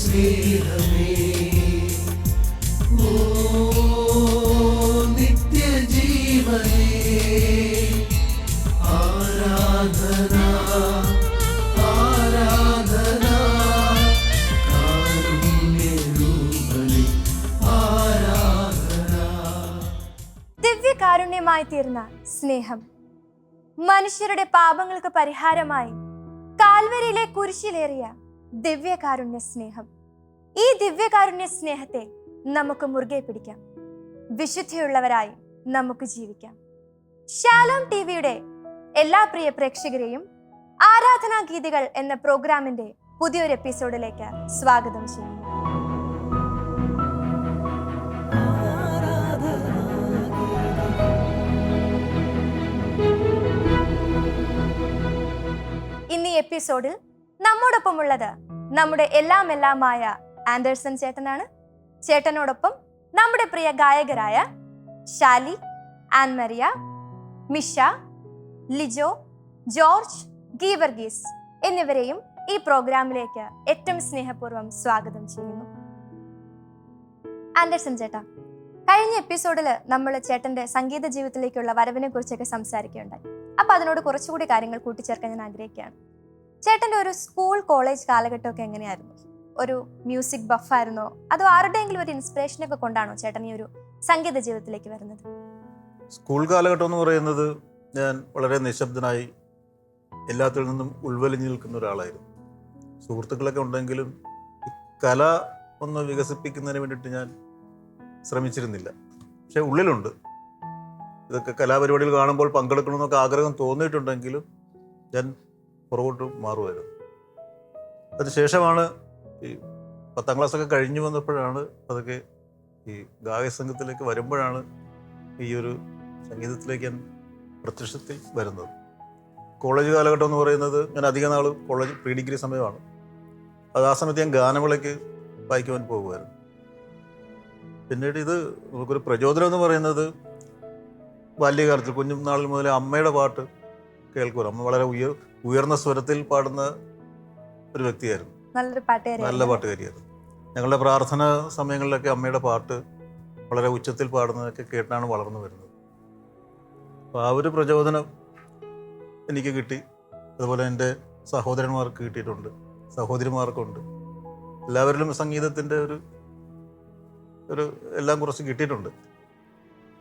സ്നേഹമേ. ഓ നിത്യജീവനേ. ആരാധന ആരാധന. ദിവ്യകാരുണ്യമായി തീർന്ന സ്നേഹം. മനുഷ്യരുടെ പാപങ്ങൾക്ക് പരിഹാരമായി കാൽവരിയിലെ കുരിശിലേറിയ ദിവ്യകാരുണ്യ സ്നേഹം ഈ ദിവ്യകാരുണ്യ സ്നേഹത്തെ നമുക്ക് മുറുകെ പിടിക്കാം. വിശുദ്ധിയുള്ളവരായി നമുക്ക് ജീവിക്കാം. ശാലോം ടി വിയുടെ എല്ലാ പ്രിയ പ്രേക്ഷകരെയും ആരാധനാ ഗീതികൾ എന്ന പ്രോഗ്രാമിന്റെ പുതിയൊരു എപ്പിസോഡിലേക്ക് സ്വാഗതം ചെയ്യുന്നു. ഇന്ന് എപ്പിസോഡിൽ നമ്മോടൊപ്പമുള്ളത് നമ്മുടെ എല്ലാം എല്ലാമായ ആൻഡേഴ്സൺ ചേട്ടനാണ്. ചേട്ടനോടൊപ്പം നമ്മുടെ പ്രിയ ഗായകരായ ഷാലി ആൻമരിയ മിഷ ലിജോ ജോർജ് ഗീവർഗീസ് എന്നിവരെയും ഈ പ്രോഗ്രാമിലേക്ക് ഏറ്റവും സ്നേഹപൂർവം സ്വാഗതം ചെയ്യുന്നു. ആൻഡേഴ്സൺ ചേട്ടാ കഴിഞ്ഞ എപ്പിസോഡിൽ നമ്മൾ ചേട്ടന്റെ സംഗീത ജീവിതത്തിലേക്കുള്ള വരവിനെ കുറിച്ചൊക്കെ സംസാരിക്കുകയുണ്ടായി. അപ്പൊ അതിനോട് കുറച്ചുകൂടി കാര്യങ്ങൾ കൂട്ടിച്ചേർക്കാൻ ഞാൻ ആഗ്രഹിക്കുകയാണ്. ചേട്ടന്റെ ഒരു സ്കൂൾ കോളേജ് കാലഘട്ടമൊക്കെ എങ്ങനെയായിരുന്നു? ഒരു മ്യൂസിക് ബഫായിരുന്നോ? അതോ ആരുടെയെങ്കിലും ഒരു ഇൻസ്പിറേഷനൊക്കെ കൊണ്ടാണോ ചേട്ടൻ ഈ ഒരു സംഗീത ജീവിതത്തിലേക്ക് വരുന്നത്? സ്കൂൾ കാലഘട്ടം എന്ന് പറയുന്നത് ഞാൻ വളരെ നിശബ്ദനായി എല്ലാത്തിൽ നിന്നും ഉൾവലിഞ്ഞു നിൽക്കുന്ന ഒരാളായിരുന്നു. സുഹൃത്തുക്കളൊക്കെ ഉണ്ടെങ്കിലും കല ഒന്ന് വികസിപ്പിക്കുന്നതിന് വേണ്ടിയിട്ട് ഞാൻ ശ്രമിച്ചിരുന്നില്ല. പക്ഷെ ഉള്ളിലുണ്ട്. ഇതൊക്കെ കലാപരിപാടികൾ കാണുമ്പോൾ പങ്കെടുക്കണമെന്നൊക്കെ ആഗ്രഹം തോന്നിയിട്ടുണ്ടെങ്കിലും ഞാൻ പുറകോട്ട് മാറുമായിരുന്നു. അതിനുശേഷമാണ് ഈ പത്താം ക്ലാസ്സൊക്കെ കഴിഞ്ഞു വന്നപ്പോഴാണ് അതൊക്കെ ഈ ഗായക സംഘത്തിലേക്ക് വരുമ്പോഴാണ് ഈ ഒരു സംഗീതത്തിലേക്ക് ഞാൻ പ്രത്യക്ഷത്തിൽ വരുന്നത്. കോളേജ് കാലഘട്ടം എന്ന് പറയുന്നത് ഞാൻ അധിക നാൾ കോളേജ് പ്രീ ഡിഗ്രി സമയമാണ്. അത് ആ സമയത്ത് ഞാൻ ഗാനമേളയ്ക്ക് വായിക്കുവാൻ പോകുമായിരുന്നു. പിന്നീട് ഇത് നമുക്കൊരു പ്രചോദനം എന്ന് പറയുന്നത് ബാല്യകാലത്തിൽ കുഞ്ഞുനാളിൽ മുതലേ അമ്മയുടെ പാട്ട് കേൾക്കുമല്ലോ അമ്മ വളരെ ഉയർ ഉയർന്ന സ്വരത്തിൽ പാടുന്ന ഒരു വ്യക്തിയായിരുന്നു. നല്ലൊരു പാട്ടുകാരി നല്ല പാട്ടുകാരിയായിരുന്നു. ഞങ്ങളുടെ പ്രാർത്ഥന സമയങ്ങളിലൊക്കെ അമ്മയുടെ പാട്ട് വളരെ ഉച്ചത്തിൽ പാടുന്നതൊക്കെ കേട്ടാണ് വളർന്നു വരുന്നത്. അപ്പോൾ ആ ഒരു പ്രചോദനം എനിക്ക് കിട്ടി. അതുപോലെ എന്റെ സഹോദരന്മാർക്ക് കിട്ടിയിട്ടുണ്ട്. സഹോദരിമാർക്കുണ്ട്. എല്ലാവരിലും സംഗീതത്തിന്റെ ഒരു ഒരു എല്ലാം കുറച്ച് കിട്ടിയിട്ടുണ്ട്.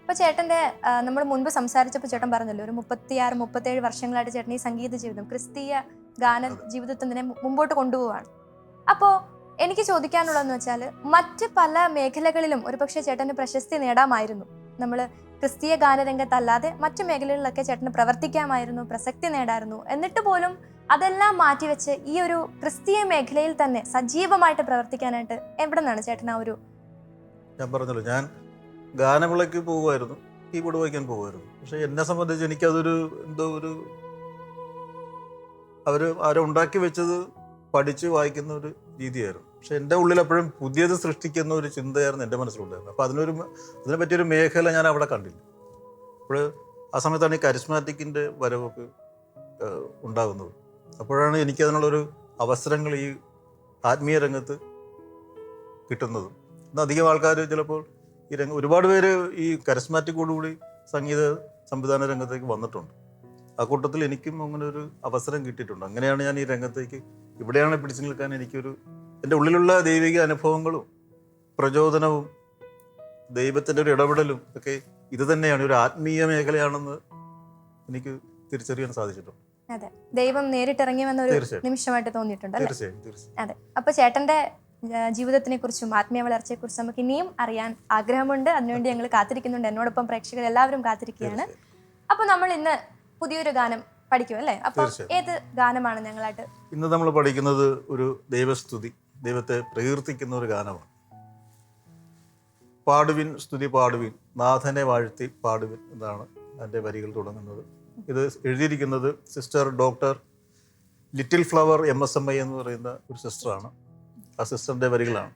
ഇപ്പൊ ചേട്ടന്റെ നമ്മൾ മുൻപ് സംസാരിച്ചപ്പോൾ ചേട്ടൻ പറഞ്ഞല്ലോ ഒരു മുപ്പത്തിയാറ് മുപ്പത്തേഴ് വർഷങ്ങളായിട്ട് ചേട്ടൻ ഈ സംഗീത ജീവിതം ക്രിസ്തീയ ഗാന ജീവിതത്തിനെ മുമ്പോട്ട് കൊണ്ടുപോവാണ്. അപ്പോൾ എനിക്ക് ചോദിക്കാനുള്ളതെന്ന് വെച്ചാൽ മറ്റ് പല മേഖലകളിലും ഒരുപക്ഷെ ചേട്ടന് പ്രശസ്തി നേടാമായിരുന്നു. നമ്മൾ ക്രിസ്തീയ ഗാനരംഗത്തല്ലാതെ മറ്റു മേഖലകളിലൊക്കെ ചേട്ടന് പ്രവർത്തിക്കാമായിരുന്നു പ്രസക്തി നേടായിരുന്നു. എന്നിട്ട് പോലും അതെല്ലാം മാറ്റിവെച്ച് ഈ ഒരു ക്രിസ്തീയ മേഖലയിൽ തന്നെ സജീവമായിട്ട് പ്രവർത്തിക്കാനായിട്ട് എവിടെ നിന്നാണ് ചേട്ടൻ ആ ഒരു ഞാൻ പറഞ്ഞല്ലോ ഞാൻ ഗാനമേളയ്ക്ക് പോകുമായിരുന്നു കീബോർഡ് വായിക്കാൻ പോകുമായിരുന്നു പക്ഷെ എന്നെ സംബന്ധിച്ച് എനിക്കതൊരു എന്തോ ഒരു അവർ ആരോ ഉണ്ടാക്കി വെച്ചത് പഠിച്ച് വായിക്കുന്ന ഒരു രീതിയായിരുന്നു. പക്ഷെ എന്റെ ഉള്ളിൽ എപ്പോഴും പുതിയത് സൃഷ്ടിക്കുന്ന ഒരു ചിന്തയായിരുന്നു എന്റെ മനസ്സിലുണ്ടായിരുന്നു അപ്പോൾ അതിനൊരു അതിനെ പറ്റിയൊരു മേഖല ഞാൻ അവിടെ കണ്ടില്ല. അപ്പോൾ ആ സമയത്താണ് ഈ കരിസ്മാറ്റിക്കിന്റെ വരവൊക്കെ ഉണ്ടാകുന്നത്. അപ്പോഴാണ് എനിക്ക് എനിക്കതിനുള്ളൊരു അവസരങ്ങൾ ഈ ആത്മീയ രംഗത്ത് കിട്ടുന്നതും. അധികം ആൾക്കാർ ചിലപ്പോൾ ഈ രംഗം ഒരുപാട് പേര് ഈ കരസ്മാറ്റിക്കോടുകൂടി സംഗീത സംവിധാന രംഗത്തേക്ക് വന്നിട്ടുണ്ട്. ആ കൂട്ടത്തിൽ എനിക്കും അങ്ങനെ ഒരു അവസരം കിട്ടിയിട്ടുണ്ട്. അങ്ങനെയാണ് ഞാൻ ഈ രംഗത്തേക്ക് ഇവിടെയാണ് പിടിച്ചു നിൽക്കാൻ എനിക്കൊരു എന്റെ ഉള്ളിലുള്ള ദൈവിക അനുഭവങ്ങളും പ്രചോദനവും ദൈവത്തിന്റെ ഒരു ഇടപെടലും ഒക്കെ ഇത് തന്നെയാണ്. ഒരു ആത്മീയ മേഖലയാണെന്ന് എനിക്ക് തിരിച്ചറിയാൻ സാധിച്ചിട്ടുണ്ട്. അതെ. ദൈവം നേരിട്ടിറങ്ങി വന്ന ഒരു. നിമിഷമായിട്ട് തോന്നിയിട്ടുണ്ട് തീർച്ചയായും തീർച്ചയായും. അതെ. അപ്പൊ ചേട്ടന്റെ ജീവിതത്തിനെ കുറിച്ചും ആത്മീയ വളർച്ചയെ കുറിച്ചും നമുക്ക് ഇനിയും അറിയാൻ ആഗ്രഹമുണ്ട്. അതിനുവേണ്ടി ഞങ്ങൾ കാത്തിരിക്കുന്നുണ്ട്. എന്നോടൊപ്പം പ്രേക്ഷകർ എല്ലാവരും കാത്തിരിക്കുകയാണ്. അപ്പോൾ അപ്പൊ നമ്മൾ ഇന്ന് പുതിയൊരു ഗാനം പഠിക്കും അല്ലേ? അപ്പൊ ഏത് ഗാനമാണ് ഞങ്ങളായിട്ട് ഇന്ന് നമ്മൾ പഠിക്കുന്നത് ഒരു ദൈവസ്തുതി ദൈവത്തെ പ്രകീർത്തിക്കുന്ന ഒരു ഗാനമാണ്. പാടുവിൻ സ്തുതി പാടുവിൻ നാഥനെ വാഴ്ത്തി പാടുവിൻ എന്നാണ് എന്റെ വരികൾ തുടങ്ങുന്നത്. ഇത് എഴുതിയിരിക്കുന്നത് sister doctor little flower M S M I എന്ന് പറയുന്ന ഒരു സിസ്റ്ററാണ്. ആ സിസ്റ്ററിന്റെ വരികളാണ്.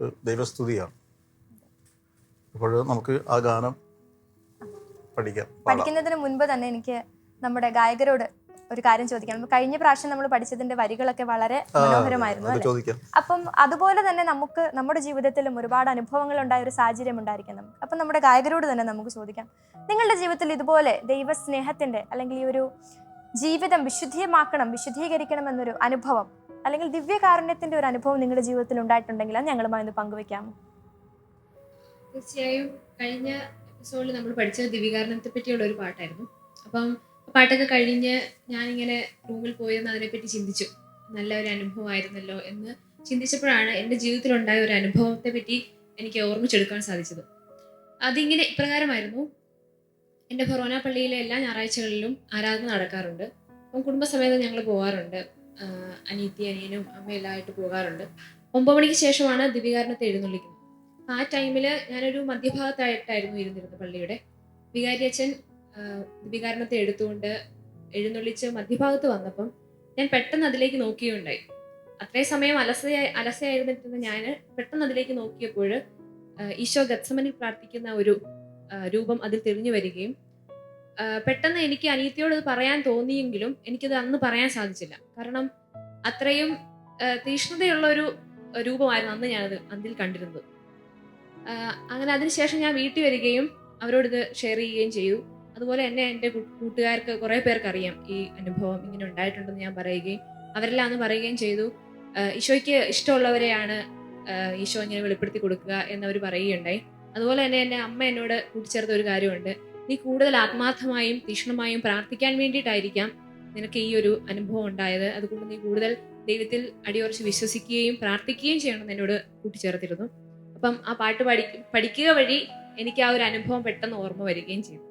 ഒരു ദൈവസ്തുതിയാണ്. അപ്പോൾ നമുക്ക് ആ ഗാനം പഠിക്കാം. പഠിക്കുന്നതിന് മുൻപ് തന്നെ എനിക്ക് നമ്മുടെ ഗായകരോട് ഒരു കാര്യം ചോദിക്കണം. കഴിഞ്ഞ പ്രാവശ്യം നമ്മൾ പഠിച്ചതിന്റെ വരികളൊക്കെ വളരെ മനോഹരമായിരുന്നു അപ്പം അതുപോലെ തന്നെ നമുക്ക് നമ്മുടെ ജീവിതത്തിലും ഒരുപാട് അനുഭവങ്ങൾ ഉണ്ടായ ഒരു സാഹചര്യം ഉണ്ടായിരിക്കും നമുക്ക്. അപ്പം നമ്മുടെ ഗായകരോട് തന്നെ നമുക്ക് ചോദിക്കാം. നിങ്ങളുടെ ജീവിതത്തിൽ ഇതുപോലെ ദൈവസ്നേഹത്തിന്റെ അല്ലെങ്കിൽ ഈ ഒരു ജീവിതം വിശുദ്ധീയമാക്കണം വിശുദ്ധീകരിക്കണം എന്നൊരു അനുഭവം അല്ലെങ്കിൽ ദിവ്യകാരുണ്യത്തിന്റെ ഒരു അനുഭവം നിങ്ങളുടെ ജീവിതത്തിൽ ഉണ്ടായിട്ടുണ്ടെങ്കിൽ അത് ഞങ്ങളുമായി ഒന്ന് പങ്കുവെക്കാമോ? തീർച്ചയായും കഴിഞ്ഞ എപ്പിസോഡിൽ നമ്മൾ പഠിച്ചത് ദിവ്യകാരണത്തെ പറ്റിയുള്ള ഒരു പാട്ടായിരുന്നു. അപ്പം പാട്ടൊക്കെ കഴിഞ്ഞ് ഞാനിങ്ങനെ റൂമിൽ പോയെന്ന് അതിനെപ്പറ്റി ചിന്തിച്ചു. നല്ല ഒരു അനുഭവമായിരുന്നല്ലോ എന്ന് ചിന്തിച്ചപ്പോഴാണ് എന്റെ ജീവിതത്തിലുണ്ടായ ഒരു അനുഭവത്തെ പറ്റി എനിക്ക് ഓർമ്മിച്ചെടുക്കാൻ സാധിച്ചത്. അതിങ്ങനെ ഇപ്രകാരമായിരുന്നു. എന്റെ ഫൊറോന പള്ളിയിലെ എല്ലാ ഞായറാഴ്ചകളിലും ആരാധന നടക്കാറുണ്ട്. അപ്പം കുടുംബസമേതം ഞങ്ങൾ പോകാറുണ്ട് അനിയത്തി അനിയനും അമ്മയെല്ലാമായിട്ട് പോകാറുണ്ട്. ഒമ്പത് മണിക്ക് ശേഷമാണ് ദിവികാരനത്തെ എഴുന്നള്ളിക്കുന്നത്. ആ ടൈമിൽ ഞാനൊരു മധ്യഭാഗത്തായിട്ടായിരുന്നു ഇരുന്നിരുന്നത് പള്ളിയുടെ. വികാരി അച്ഛൻ ദിവികാരനത്തെ എടുത്തുകൊണ്ട് എഴുന്നള്ളിച്ച് മധ്യഭാഗത്ത് വന്നപ്പം ഞാൻ പെട്ടെന്ന് അതിലേക്ക് നോക്കുകയുണ്ടായി അത്രയും സമയം അലസയായി അലസയായിരുന്നിട്ടുന്ന ഞാൻ പെട്ടെന്ന് അതിലേക്ക് നോക്കിയപ്പോൾ ഈശോ ഗത്സമനിൽ പ്രാർത്ഥിക്കുന്ന ഒരു രൂപം അതിൽ തെളിഞ്ഞു വരികയും പെട്ടെന്ന് എനിക്ക് അനിയത്തിയോട് ഇത് പറയാൻ തോന്നിയെങ്കിലും എനിക്കത് അന്ന് പറയാൻ സാധിച്ചില്ല. കാരണം അത്രയും തീഷ്ണതയുള്ള ഒരു രൂപമായിരുന്നു അന്ന് ഞാനത് അതിൽ കണ്ടിരുന്നത്. അങ്ങനെ അതിനുശേഷം ഞാൻ വീട്ടിൽ വരികയും അവരോട് ഇത് ഷെയർ ചെയ്യുകയും ചെയ്തു. അതുപോലെ തന്നെ എന്റെ കൂട്ടുകാർക്ക് കുറേ പേർക്ക് അറിയാം ഈ അനുഭവം ഇങ്ങനെ ഉണ്ടായിട്ടുണ്ടെന്ന് ഞാൻ പറയുകയും അവരെല്ലാം അന്ന് പറയുകയും ചെയ്തു. ഈശോയ്ക്ക് ഇഷ്ടമുള്ളവരെയാണ് ഈശോ ഇങ്ങനെ വെളിപ്പെടുത്തി കൊടുക്കുക എന്നവർ പറയുകയുണ്ടായി. അതുപോലെ തന്നെ എന്റെ അമ്മ എന്നോട് കൂട്ടിച്ചേർത്ത ഒരു കാര്യമുണ്ട്. നീ കൂടുതൽ ആത്മാർത്ഥമായും തീക്ഷ്ണമായും പ്രാർത്ഥിക്കാൻ വേണ്ടിയിട്ടായിരിക്കാം നിനക്ക് ഈ ഒരു അനുഭവം ഉണ്ടായത്. അതുകൊണ്ട് നീ കൂടുതൽ ദൈവത്തിൽ അടിയുറച്ച് വിശ്വസിക്കുകയും പ്രാർത്ഥിക്കുകയും ചെയ്യണം എന്നോട് കൂട്ടിച്ചേർത്തിരുന്നു. അപ്പം ആ പാട്ട് പഠി പഠിക്കുക വഴി എനിക്ക് ആ ഒരു അനുഭവം പെട്ടെന്ന് ഓർമ്മ വരികയും ചെയ്തു.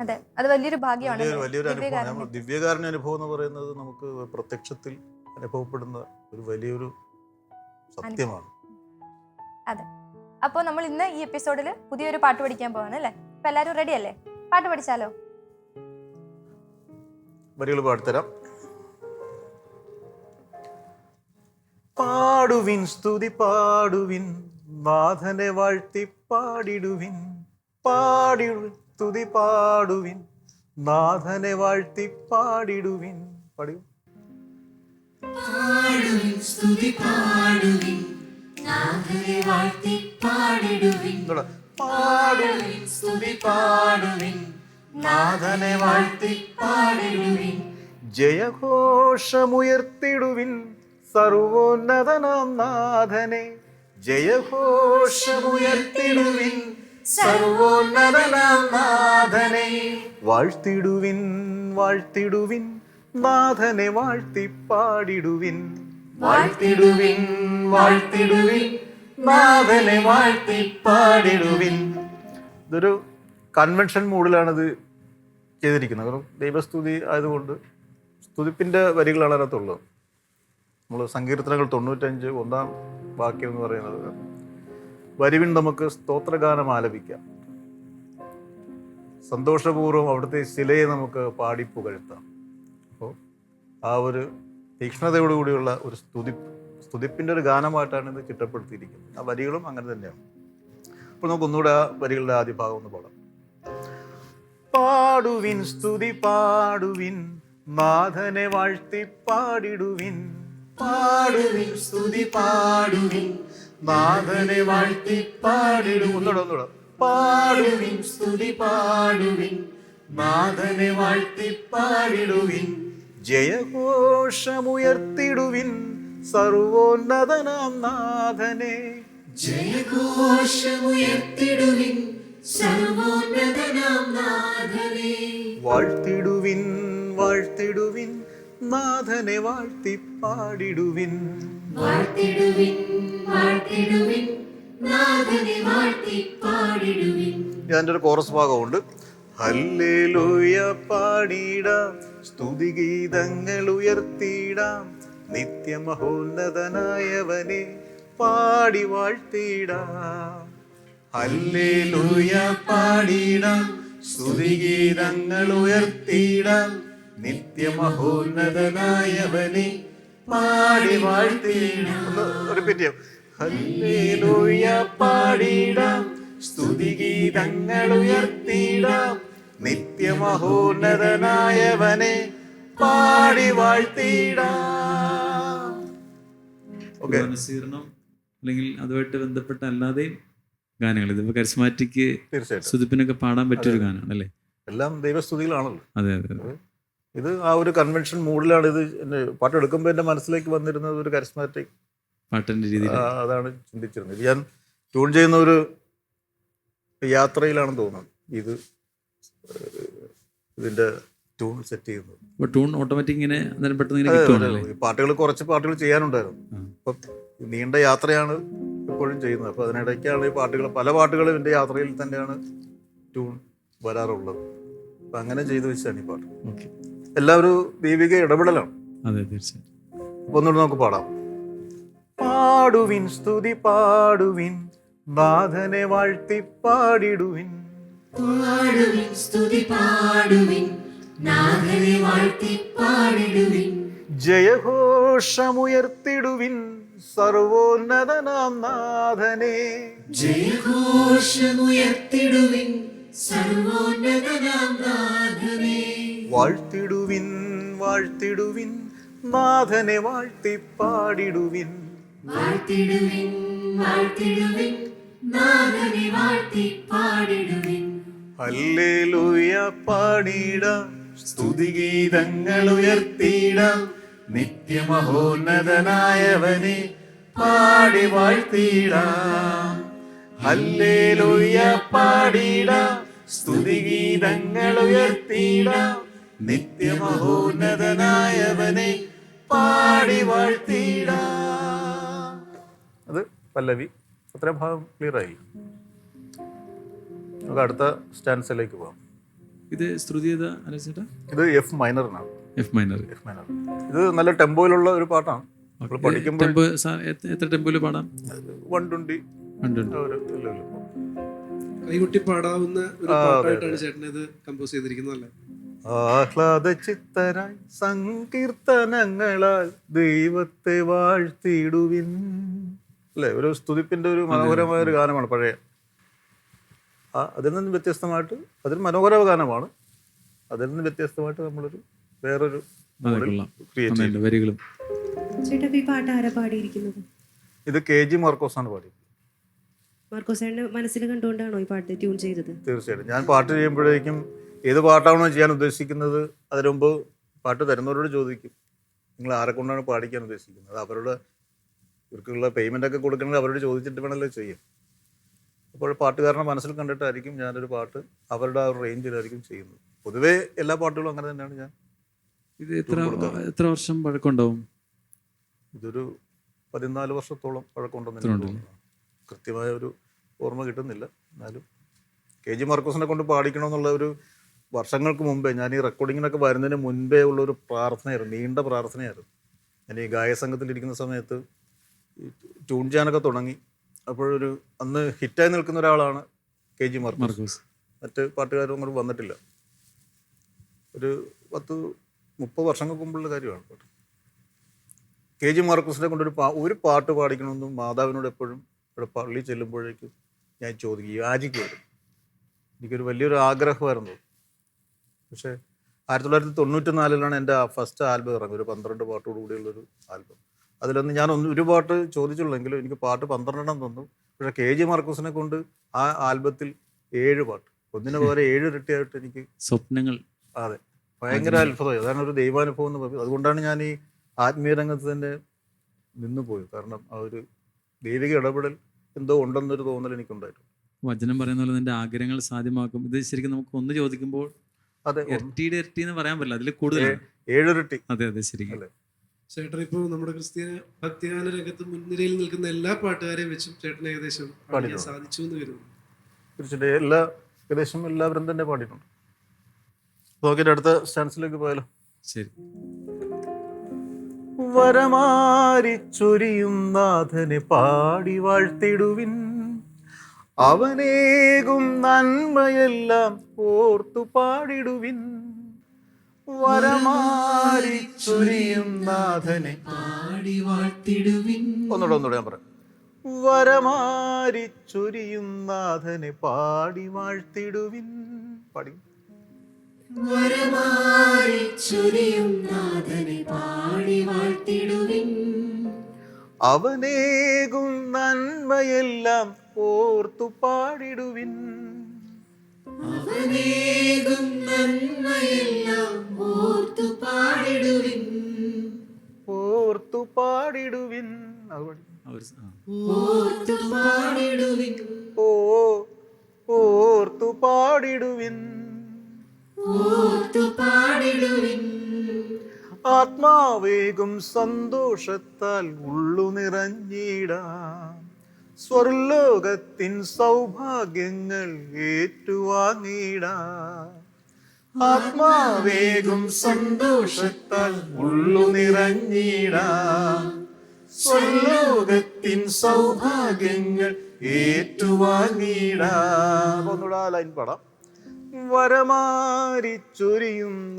അതെ. അത് വലിയൊരു ഭാഗ്യമാണ് വലിയൊരു വലിയൊരു അനുഭവം ദിവ്യകാരുണ്യം. നമ്മൾ അനുഭവം എന്ന് പറയുന്നത് നമുക്ക് പ്രത്യക്ഷത്തിൽ അനുഭവപ്പെടുന്ന ഒരു വലിയൊരു സത്യമാണ്. അതെ. അപ്പോൾ നമ്മൾ ഇന്ന് ഈ എപ്പിസോഡിൽ പുതിയൊരു പാട്ട് പഠിക്കാൻ പോവാണ് അല്ലേ? അപ്പൊ എല്ലാവരും റെഡി അല്ലേ? പാട്ട് പഠിച്ചാലോ? വരികൾ പാടിത്തരാം പാടുവിൻ സ്തുതി പാടുവിൻ നാഥനെ വാഴ്ത്തി പാടിടുവിൻ പാടി സ്തുതി പാടുവിൻ നാഥനെ വാഴ്ത്തി പാടിടുവിൻ. പാടി. പാടുവിൻ സ്തുതി പാടുവിൻ നാഥനെ വാഴ്ത്തി പാടിടുവിൻ. പാടുവിൻ സ്തുതി പാടുവിൻ. നാഥനെ വാഴ്ത്തി പാടിടുവിൻ. ജയഘോഷമുയർത്തിടുവിൻ സർവോന്നതനാം നാഥനെ. ജയഘോഷമുയർത്തിടുവിൻ സർവോന്നതനാം നാഥനെ. വാഴ്ത്തിടുവിൻ വാഴ്ത്തിടുവിൻ. നാഥനെ വാഴ്ത്തി പാടിടുവിൻ. വാഴ്ത്തിടുവിൻ വാഴ്ത്തിടുവിൻ. വാഴ്ത്തി പാടിടുവിൻ ഇതൊരു കൺവെൻഷൻ മൂഡിലാണ് ഇത് ചെയ്തിരിക്കുന്നത്. കാരണം ദൈവസ്തുതി ആയതുകൊണ്ട് സ്തുതിപ്പിന്റെ വരികളാണ് അതിനകത്തുള്ളത്. നമ്മൾ സങ്കീർത്തനങ്ങൾ തൊണ്ണൂറ്റഞ്ച് ഒന്നാം വാക്യം എന്ന് പറയുന്നത് വരുവിൻ നമുക്ക് സ്തോത്രഗാനം ആലപിക്കാം. സന്തോഷപൂർവം അവിടുത്തെ ശിലയെ നമുക്ക് പാടി അപ്പോൾ ആ ഒരു തീക്ഷ്ണതയോടുകൂടിയുള്ള ഒരു സ്തുതി സ്തുതിപ്പിന്റെ ഒരു ഗാനമായിട്ടാണ് ഇത് ചിട്ടപ്പെടുത്തിയിരിക്കുന്നത്. ആ വരികളും അങ്ങനെ തന്നെയാണ്. അപ്പോൾ നമുക്ക് ഒന്നുകൂടെ ആ വരികളുടെ ആദ്യ ഭാഗം ഒന്ന് പാടാം പാടുവിൻ സ്തുതി പാടുവിൻ നാഥനെ വാഴ്ത്തി പാടിടുവിൻ. പാടുവിൻ സ്തുതി പാടുവിൻ നാഥനെ വാഴ്ത്തി പാടിടുവിൻ. ഒന്നുകൂടെ ഒന്നുകൂടെ. പാടുവിൻ സ്തുതി പാടുവിൻ നാഥനെ വാഴ്ത്തി പാടിടുവിൻ. ജയഘോഷമുയർത്തിടുവിൻ. സർവോന്നതനാം നാഥനെ ജയഘോഷമുയർത്തിടുവിൻ സർവോന്നതനാം നാഥനെ വാഴ്ത്തിടുവിൻ വാഴ്ത്തിടുവിൻ നാഥനെ വാഴ്ത്തി പാടിടുവിൻ വാഴ്ത്തിടുവിൻ വാഴ്ത്തിടുവിൻ നാഥനെ വാഴ്ത്തി പാടിടുവിൻ ഇതിന്റെ ഒരു കോറസ് ഭാഗമുണ്ട്. ഹല്ലേലൂയ പാടിടാം സ്തുതിഗീതങ്ങൾ ഉയർത്തിയിടാം നിത്യമഹോന്നതനായവനെ പാടി വാഴ്ത്തിയിടാം. ഹല്ലേലൂയ പാടിടാം സ്തുതിഗീതങ്ങൾ ഉയർത്തിയിടാം. നിത്യമഹോന്നതനായവനെ പാടി വാഴ്ത്തിയിടാം. ഹല്ലേലൂയ സ്തുതിഗീതങ്ങൾ ഉയർത്തിയിടാം. നിത്യമഹോന്നതനായവനെ പാടി വാഴ്ത്തിടാം ഓക്കെ അനുസരണം അല്ലെങ്കിൽ അതുമായിട്ട് ബന്ധപ്പെട്ട അല്ലാതെയും ഗാനങ്ങൾ. ഇതിപ്പോ കരിസ്മാറ്റിക് തീർച്ചയായിട്ടും. സുതിപ്പിനൊക്കെ പാടാൻ പറ്റിയൊരു ഗാനമാണ് അല്ലേ? എല്ലാം ദൈവസ്തുതികളാണല്ലോ അതെ അതെ അതെ. ഇത് ആ ഒരു കൺവെൻഷൻ മൂഡിലാണ് ഇത് പാട്ട് എടുക്കുമ്പോൾ എന്റെ മനസ്സിലേക്ക് വന്നിരുന്നത് ഒരു കരിസ്മാറ്റിക് പാട്ടിന്റെ രീതിയിൽ അതാണ് ചിന്തിച്ചിരുന്നത്. ഞാൻ ട്യൂൺ ചെയ്യുന്ന ഒരു യാത്രയിലാണെന്ന് തോന്നുന്നത് ഇത് ഇതിന്റെ ട്യൂൺ സെറ്റ് ചെയ്യുന്നത് ടൂൺ ഓട്ടോമാറ്റിക് ഇങ്ങനെ അന്നേരം പെട്ടെന്ന് പാട്ടുകൾ കുറച്ച് പാട്ടുകൾ ചെയ്യാനുണ്ടായിരുന്നു. അപ്പം ഈ നീണ്ട യാത്രയാണ് എപ്പോഴും ചെയ്യുന്നത്. അപ്പോൾ അതിനിടയ്ക്കാണ് ഈ പാട്ടുകൾ പല പാട്ടുകളും എന്റെ യാത്രയിൽ തന്നെയാണ് ട്യൂൺ വരാറുള്ളത്. അപ്പം അങ്ങനെ ചെയ്തു വെച്ചാണ് ഈ പാട്ട്. എല്ലാവരും ദീപിക ഇടപെടലാണ്. അതെ തീർച്ചയായും. അപ്പോൾ ഒന്നുകൂടെ നമുക്ക് പാടാം. പാടുവിൻ സ്തുതി പാടുവിൻ നാഥനെ വാഴ്ത്തി പാടിടുവിൻ. പാടുവിൻ സ്തുതി പാടുവിൻ വാഴ്ത്തി പാടിടുവിൻ ജയഘോഷമുയർത്തിടുവിൻ സർവോന്നതനാം നാഥനെ ജയഘോഷമുയർത്തിടുവിൻ സർവോന്നതനാം നാഥനെ വാഴ്ത്തിടുവിൻ വാഴ്ത്തിടുവിൻ നാഥനെ വാഴ്ത്തിപ്പാടിടുവിൻ. വാഴ്ത്തിടുവിൻ വാഴ്ത്തിടുവിൻ നാഥനെ വാഴ്ത്തിപ്പാടിടുവിൻ. ഹല്ലേലൂയ പാടിടാം സ്തുതിഗീതങ്ങൾ ഉയർത്തിയിടാം നിത്യമഹോന്നതനായവനെ പാടി വാഴ്ത്തിടാം ഹല്ലേലൂയ പാടിടാം സ്തുതിഗീതങ്ങൾ ഉയർത്തിയിടാം നിത്യമഹോന്നതനായവനെ പാടി വാഴ്ത്തിടാം അത് പല്ലവി. അത്രയും ഭാഗം ക്ലിയർ ആയി. നമുക്ക് അടുത്ത സ്റ്റാൻസിലേക്ക് പോകാം ഇത് ശ്രുതി അലച്ചേട്ടാ ഇത് എഫ് മൈനറിനാണ് എഫ് മൈനർ എഫ് മൈനർ ഇത് നല്ല ടെമ്പോയിലുള്ള ഒരു പാട്ടാണ്. നമ്മൾ പഠിക്കുമ്പോൾ ടെമ്പോ എത്ര ടെമ്പോയിൽ പാടാം? വൺ ട്വന്റി ലെവലിൽ കൈകൊട്ടി പാടാവുന്ന ഒരു ആ, അതെ, പാട്ടായിട്ടാണ് ചേട്ടൻ ഇത് കമ്പോസ് ചെയ്തിരിക്കുന്നത് അല്ലേ? ആഹ്ലാദ ചിത്തരായി സങ്കീർത്തനങ്ങളാൽ ദൈവത്തെ വാഴ്ത്തിയിടുവിൻ. അല്ലേ? ഒരു സ്തുതിപ്പിന്റെ ഒരു മനോഹരമായ ഒരു ഗാനമാണ് പഴയ അതിൽ നിന്ന് വ്യത്യസ്തമായിട്ട് അതൊരു മനോഹര ഗാനമാണ് അതിൽ നിന്ന് വ്യത്യസ്തമായിട്ട് നമ്മളൊരു വേറൊരു അതെ ക്രിയേറ്റ് ചെയ്തു. നന്നായിട്ട് വരികളും ഈ പാട്ട് ആരാ പാടിയിരിക്കുന്നത്? ഇത് കെ ജി മാർക്കോസ് ആണ് പാടി മാർക്കോസേന്റെ മനസ്സിൽ കണ്ടുകൊണ്ടാണോ ഈ പാട്ട് ട്യൂൺ ചെയ്തത്? തീർച്ചയായിട്ടും. ഞാൻ പാട്ട് ചെയ്യുമ്പോഴേക്കും ഏത് പാട്ടാണോ ചെയ്യാൻ ഉദ്ദേശിക്കുന്നത് അതിനു മുമ്പ് പാട്ട് തരുന്നവരോട് ചോദിക്കും. നിങ്ങൾ ആരെ കൊണ്ടാണ് പാടിക്കാൻ ഉദ്ദേശിക്കുന്നത്? അവരോട് ഇവർക്കുള്ള പേയ്മെന്റ് ഒക്കെ കൊടുക്കണമെങ്കിൽ അവരോട് ചോദിച്ചിട്ട് വേണമല്ലോ ചെയ്യാം അപ്പോൾ പാട്ടുകാരനെ മനസ്സിൽ കണ്ടിട്ടായിരിക്കും ഞാനൊരു പാട്ട് അവരുടെ ആ ഒരു റേഞ്ചിലായിരിക്കും ചെയ്യുന്നത്. പൊതുവേ എല്ലാ പാട്ടുകളും അങ്ങനെ തന്നെയാണ് ഞാൻ ഇത് എത്ര എത്ര വർഷം പഴക്കമുണ്ടാവും? ഇതൊരു പതിനാല് വർഷത്തോളം പഴക്കമുണ്ടെന്ന് എനിക്ക് തോന്നുന്നു. കൃത്യമായ ഒരു ഓർമ്മ കിട്ടുന്നില്ല. എന്നാലും കെ ജി മാർക്കോസിനെ കൊണ്ട് പാടിക്കണമെന്നുള്ള ഒരു വർഷങ്ങൾക്ക് മുമ്പേ ഞാൻ ഈ റെക്കോർഡിങ്ങിനൊക്കെ വരുന്നതിന് മുൻപേ ഉള്ള ഒരു പ്രാർത്ഥനയായിരുന്നു നീണ്ട പ്രാർത്ഥനയായിരുന്നു. ഞാൻ ഈ ഗായസംഘത്തിലിരിക്കുന്ന സമയത്ത് ട്യൂൺ ചെയ്യാനൊക്കെ തുടങ്ങി. അപ്പോഴൊരു അന്ന് ഹിറ്റായി നിൽക്കുന്ന ഒരാളാണ് കെ ജി മാർക്കോസ്. മാർക്കോസ്. മറ്റ് പാട്ടുകാരും അങ്ങോട്ട് വന്നിട്ടില്ല. ഒരു പത്ത് മുപ്പത് വർഷങ്ങൾക്ക് മുമ്പുള്ള കാര്യമാണ് പാട്ട്. കെ ജി മാർക്കസിനെ കൊണ്ടൊരു ഒരു പാ ഒരു പാട്ട് പാടിക്കണമെന്ന് മാതാവിനോട് എപ്പോഴും ഇവിടെ പള്ളി ചെല്ലുമ്പോഴേക്കും ഞാൻ ചോദിക്കും യാചിക്കുമായിരുന്നു എനിക്കൊരു വലിയൊരു ആഗ്രഹമായിരുന്നു. പക്ഷേ ആയിരത്തി തൊള്ളായിരത്തി തൊണ്ണൂറ്റി നാലിലാണ് എന്റെ ഫസ്റ്റ് ആൽബം ഇറങ്ങി ഒരു പന്ത്രണ്ട് പാട്ടോടുകൂടിയുള്ളൊരു ആൽബം. അതിലൊന്ന് ഞാൻ ഒന്ന് ഒരു പാട്ട് ചോദിച്ചുള്ളെങ്കിലും എനിക്ക് പാട്ട് പന്ത്രണ്ടെണ്ണം തന്നു. പക്ഷേ കെ ജി മാർക്കോസിനെ കൊണ്ട് ആ ആൽബത്തിൽ ഏഴ് പാട്ട്. ഒന്നിനു പകരം ഏഴ് ഇരട്ടിയായിട്ട് എനിക്ക് സ്വപ്നങ്ങൾ. അതെ. ഭയങ്കര അത്ഭുതമായി അതാണ് ഒരു ദൈവാനുഭവം എന്ന് പറയുന്നത്. അതുകൊണ്ടാണ് ഞാൻ ഈ ആത്മീയ രംഗത്ത് തന്നെ നിന്നു പോയത്. കാരണം ആ ഒരു ദൈവിക ഇടപെടൽ എന്തോ ഉണ്ടെന്നൊരു തോന്നൽ എനിക്കുണ്ടായിട്ടുണ്ട്. വചനം പറയുന്ന പോലെ നിന്റെ ആഗ്രഹങ്ങൾ സാധ്യമാക്കും. ഇത് ശരിക്കും നമുക്ക് ഒന്ന് ചോദിക്കുമ്പോൾ അതെ. ഇരട്ടിയുടെ ഇരട്ടി എന്ന് പറയാൻ പറ്റില്ല. അതിൽ കൂടുതൽ ഏഴിരട്ടി അതെ അതെ ശരിക്കും? ചേട്ടൻ ഇപ്പോൾ നമ്മുടെ ക്രിസ്ത്യ ഭക്തിഗാന രംഗത്ത് മുൻനിരയിൽ നിൽക്കുന്ന എല്ലാ പാട്ടുകാരെയും വെച്ചും ചേട്ടൻ ഏകദേശം പാടിക്കാൻ. സാധിച്ചു എന്ന് വരുന്നു തീർച്ചയായിട്ടും. എല്ലാ ഏകദേശം എല്ലാവരും തന്നെ പാടിയിട്ടുണ്ട്. നോക്കിയിട്ട് അടുത്ത സ്റ്റാൻസിലേക്ക് പോയാലോ? ശരി. വരമാരിച്ചൊരിയും നാഥനെ പാടി വാഴ്ത്തിടുവിൻ. അവനേകും നന്മയെല്ലാം ഓർത്തു പാടിടുവിൻ. വരമാരിച്ചൊരിയും നാഥനെ. പാടി വാഴ്ത്തിടുവിൻ ഒന്നുകൂടെ ഒന്നുകൂടെ ഞാൻ പറയാം. ചുരിയും നാഥനെ പാടി വാഴ്ത്തിടുവിൻ. പാടി. നാഥനെ പാടി വാഴ്ത്തിടുവിൻ. അവനേകും നന്മയെല്ലാം ഓർത്തു പാടിടുവിൻ. അവനേകും നന്മയെല്ലാം പാടിടുവിൻ. അതുപാടി. ഓർത്തു പാടിടുവിൻ. ഓ ഓർത്തു പാടിടുവിൻ. ഓർത്തു പാടിടുവിൻ. ആത്മാവേകും സന്തോഷത്താൽ ഉള്ളു നിറഞ്ഞിടാം. സ്വർലോകത്തിൻ സൗഭാഗ്യങ്ങൾ ഏറ്റുവാങ്ങിടാം. ആത്മാവേകും സന്തോഷത്താൽ ഉള്ളു നിറഞ്ഞിടാം. സ്വർലോകത്തിൻ സൗഭാഗ്യങ്ങൾ ഏറ്റുവാങ്ങിടാ ലൈൻ പാടാം. വരമാരിച്ചൊരിയും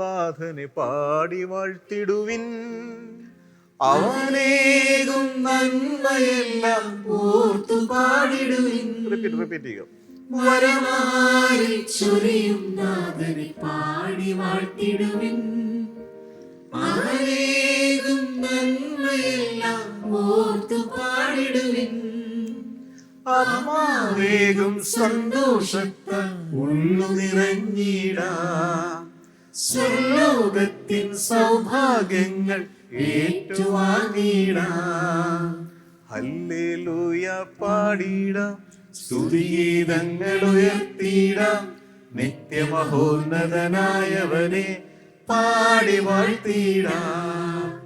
വരമാരിച്ചൊരിയും നാഥനെ പാടി വാഴ്ത്തിടുവിൻ. അവനേകും നന്മയെല്ലാം ഓർത്തു പാടിടുവിൻ. ആത്മാവേകും സന്തോഷത്ത ഉള്ളു നിറഞ്ഞിടാ. സ്വർലോകത്തിൻ സൗഭാഗ്യങ്ങൾ ഏറ്റുവാങ്ങിടാം. ഹല്ലേലൂയ പാടിടാം സ്തുതിഗീതങ്ങൾ ഉയർത്തിടാം നിത്യമഹോന്നതനായവനെ പാടി വാഴ്ത്തിടാം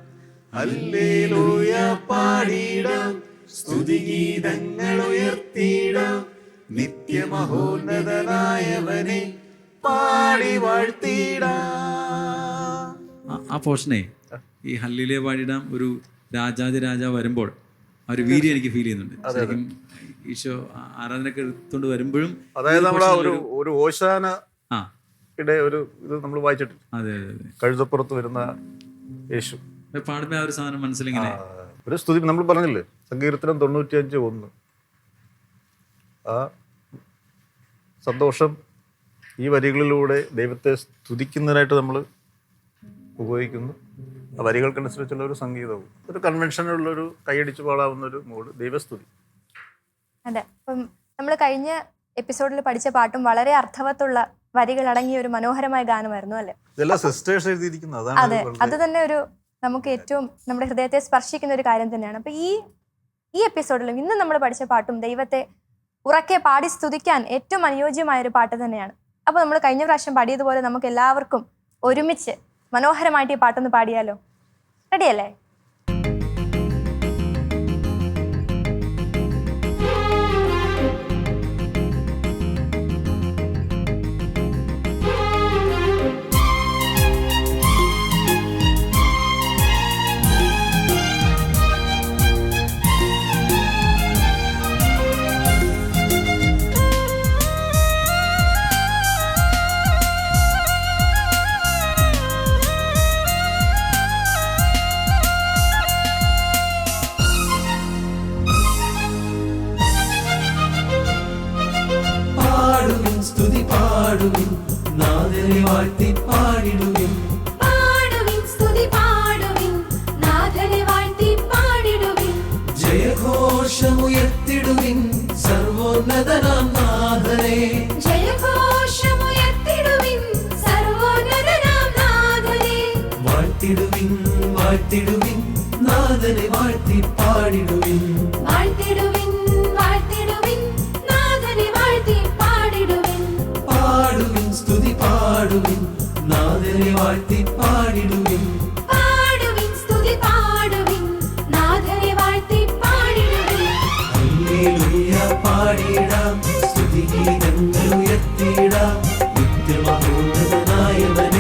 ഹല്ലേലൂയ പാടിടാം സ്തുതിഗീതങ്ങൾ ഉയർത്തിയിടാം. നിത്യമഹോന്നതനായവനെ പാടി വാഴ്ത്തിടാം ആ- പോഷനെ പോർഷനെ ഈ ഹല്ലിലെ പാടിയിടാം ഒരു രാജാതി രാജാവ് വരുമ്പോൾ ആ ഒരു വീര്യം എനിക്ക് ഫീൽ ചെയ്യുന്നുണ്ട്. ശരിക്കും ഈശോ ആരാധനയൊക്കെ എടുത്തുകൊണ്ട് വരുമ്പോഴും അതായത് നമ്മൾ ഒരു ഒരു ഓശാന ആ. ഇടെ ഒരു ഇത് നമ്മൾ വായിച്ചിട്ടുണ്ട് അതെ അതെ. കഴുതപ്പുറത്ത് വരുന്ന യേശു. പാടുമ്പോ ആ ഒരു സാധനം മനസ്സിലിങ്ങനെ. ഒരു സ്തുതി. നമ്മൾ പറഞ്ഞില്ലേ സങ്കീർത്തനം തൊണ്ണൂറ്റിയഞ്ച് ഒന്ന്. ആ സന്തോഷം ഈ വരികളിലൂടെ ദൈവത്തെ സ്തുതിക്കുന്നതിനായിട്ട് നമ്മൾ ഉപയോഗിക്കുന്നു. ആ വരികൾക്കനുസരിച്ചുള്ള ഒരു സംഗീതവും ഒരു കൺവെൻഷനുള്ളൊരു കൈയടിച്ച് പാടാവുന്ന ഒരു മൂഡ് ദൈവസ്തുതി. അതെ. അപ്പം നമ്മൾ കഴിഞ്ഞ എപ്പിസോഡിൽ പഠിച്ച പാട്ടും വളരെ അർത്ഥവത്തുള്ള വരികൾ അടങ്ങിയ ഒരു മനോഹരമായ ഗാനമായിരുന്നു അല്ലേ? ഇതെല്ലാം സിസ്റ്റേഴ്സ് എഴുതിയിരിക്കുന്നത്. അതാണ് അതെ. അത് തന്നെ ഒരു നമുക്ക് ഏറ്റവും നമ്മുടെ ഹൃദയത്തെ സ്പർശിക്കുന്ന ഒരു കാര്യം തന്നെയാണ്. അപ്പൊ ഈ ഈ എപ്പിസോഡിലും ഇന്ന് നമ്മൾ പഠിച്ച പാട്ടും ദൈവത്തെ ഉറക്കെ പാടി സ്തുതിക്കാൻ ഏറ്റവും അനുയോജ്യമായ ഒരു പാട്ട് തന്നെയാണ്. അപ്പൊ നമ്മൾ കഴിഞ്ഞ പ്രാവശ്യം പാടിയതുപോലെ നമുക്ക് എല്ലാവർക്കും ഒരുമിച്ച് മനോഹരമായിട്ട് ഈ പാട്ടൊന്ന് പാടിയാലോ? റെഡിയല്ലേ? പാടിടുവിൻ. പാടുവിൻ സ്തുതി പാടുവിൻ. നാഥനെ വാഴ്ത്തി പാടിടുവിൻ. ഹല്ലേലൂയ പാടിടാം. സ്തുതിഗീതങ്ങൾ ഉയർത്തിടാം. നിത്യമഹോന്നതനായവനെ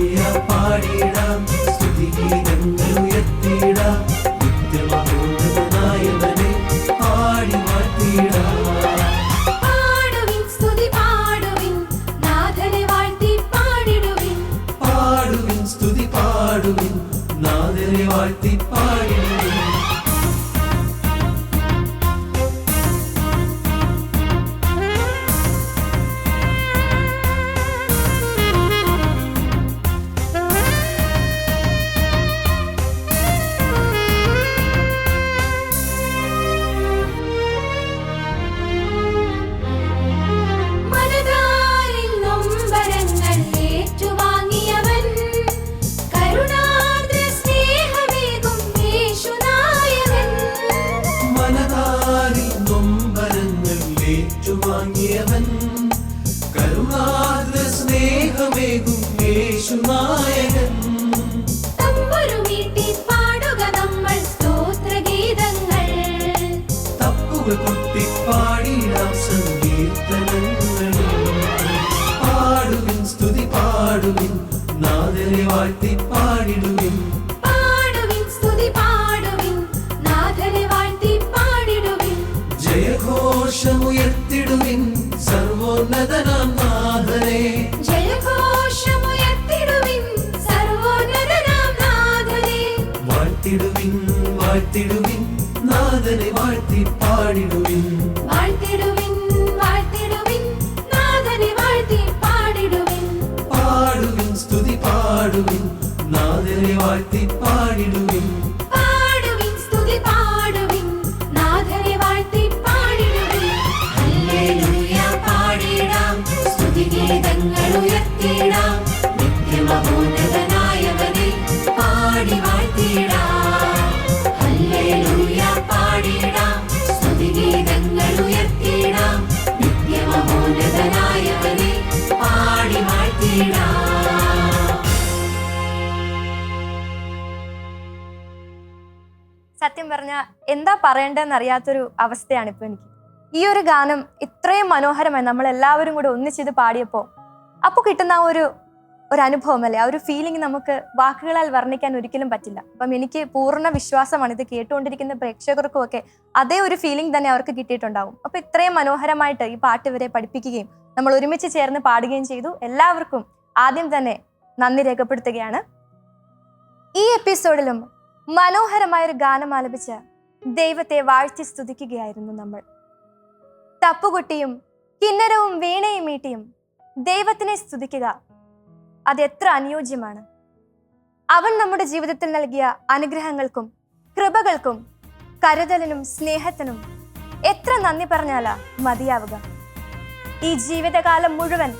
ഹല്ലേലൂയ പാടിടാം സ്തുതിഗീതങ്ങൾ ഉയർത്തിടാം നിത്യമഹോന്നതനായവനെ Başıma വാഴ്ത്തിടുവിൻ നാഥനെ വാഴ്ത്തി പാടിടുവിൻ. വാഴ്ത്തിടുവിൻ വാഴ്ത്തിടുവിൻ നാഥനെ വാഴ്ത്തി പാടിടുവിൻ. പാടുവിൻ സ്തുതി പാടുവിൻ നാഥനെ വാഴ്ത്തി സത്യം പറഞ്ഞ എന്താ പറയേണ്ടതെന്ന് അറിയാത്തൊരു അവസ്ഥയാണ് ഇപ്പൊ എനിക്ക്. ഈ ഒരു ഗാനം ഇത്രയും മനോഹരമായി നമ്മൾ എല്ലാവരും കൂടെ ഒന്നിച്ചിത് പാടിയപ്പോൾ അപ്പോൾ കിട്ടുന്ന ആ ഒരു ഒരു അനുഭവം അല്ലേ ആ ഒരു ഫീലിംഗ് നമുക്ക് വാക്കുകളാൽ വർണിക്കാൻ ഒരിക്കലും പറ്റില്ല. അപ്പം എനിക്ക് പൂർണ വിശ്വാസമാണ് ഇത് കേട്ടുകൊണ്ടിരിക്കുന്ന പ്രേക്ഷകർക്കും ഒക്കെ അതേ ഒരു ഫീലിംഗ് തന്നെ അവർക്ക് കിട്ടിയിട്ടുണ്ടാവും. അപ്പൊ ഇത്രയും മനോഹരമായിട്ട് ഈ പാട്ട് ഇവരെ പഠിപ്പിക്കുകയും നമ്മൾ ഒരുമിച്ച് ചേർന്ന് പാടുകയും ചെയ്തു. എല്ലാവർക്കും ആദ്യം തന്നെ നന്ദി രേഖപ്പെടുത്തുകയാണ്. ഈ എപ്പിസോഡിലും മനോഹരമായ ഒരു ഗാനം ആലപിച്ച് ദൈവത്തെ വാഴ്ത്തി സ്തുതിക്കുകയായിരുന്നു നമ്മൾ. തപ്പുകുട്ടിയും കിന്നരവും വീണയും മീട്ടിയും ദൈവത്തിനെ സ്തുതിക്കുക അത് എത്ര അനുയോജ്യമാണ്. അവൻ നമ്മുടെ ജീവിതത്തിൽ നൽകിയ അനുഗ്രഹങ്ങൾക്കും കൃപകൾക്കും കരുതലിനും സ്നേഹത്തിനും എത്ര നന്ദി പറഞ്ഞാലാ മതിയാവുക. ഈ ജീവിതകാലം മുഴുവൻ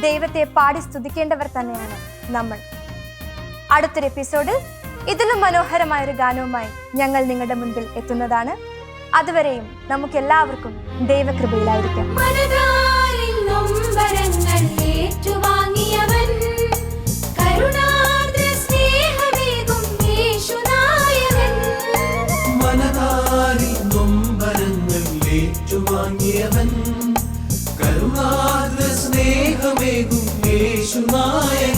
ദൈവത്തെ പാടി സ്തുതിക്കേണ്ടവർ തന്നെയാണ് നമ്മൾ. അടുത്തൊരു എപ്പിസോഡിൽ ഇതിലും മനോഹരമായ ഒരു ഗാനവുമായി ഞങ്ങൾ നിങ്ങളുടെ മുൻപിൽ എത്തുന്നതാണ്. അതുവരെയും നമുക്ക് എല്ലാവർക്കും ദൈവകൃപയിലായിരിക്കാം ഏറ്റുവാങ്ങിയവൻ കരുണാദ്ര സ്നേഹമേകും യേശുനായകൻ.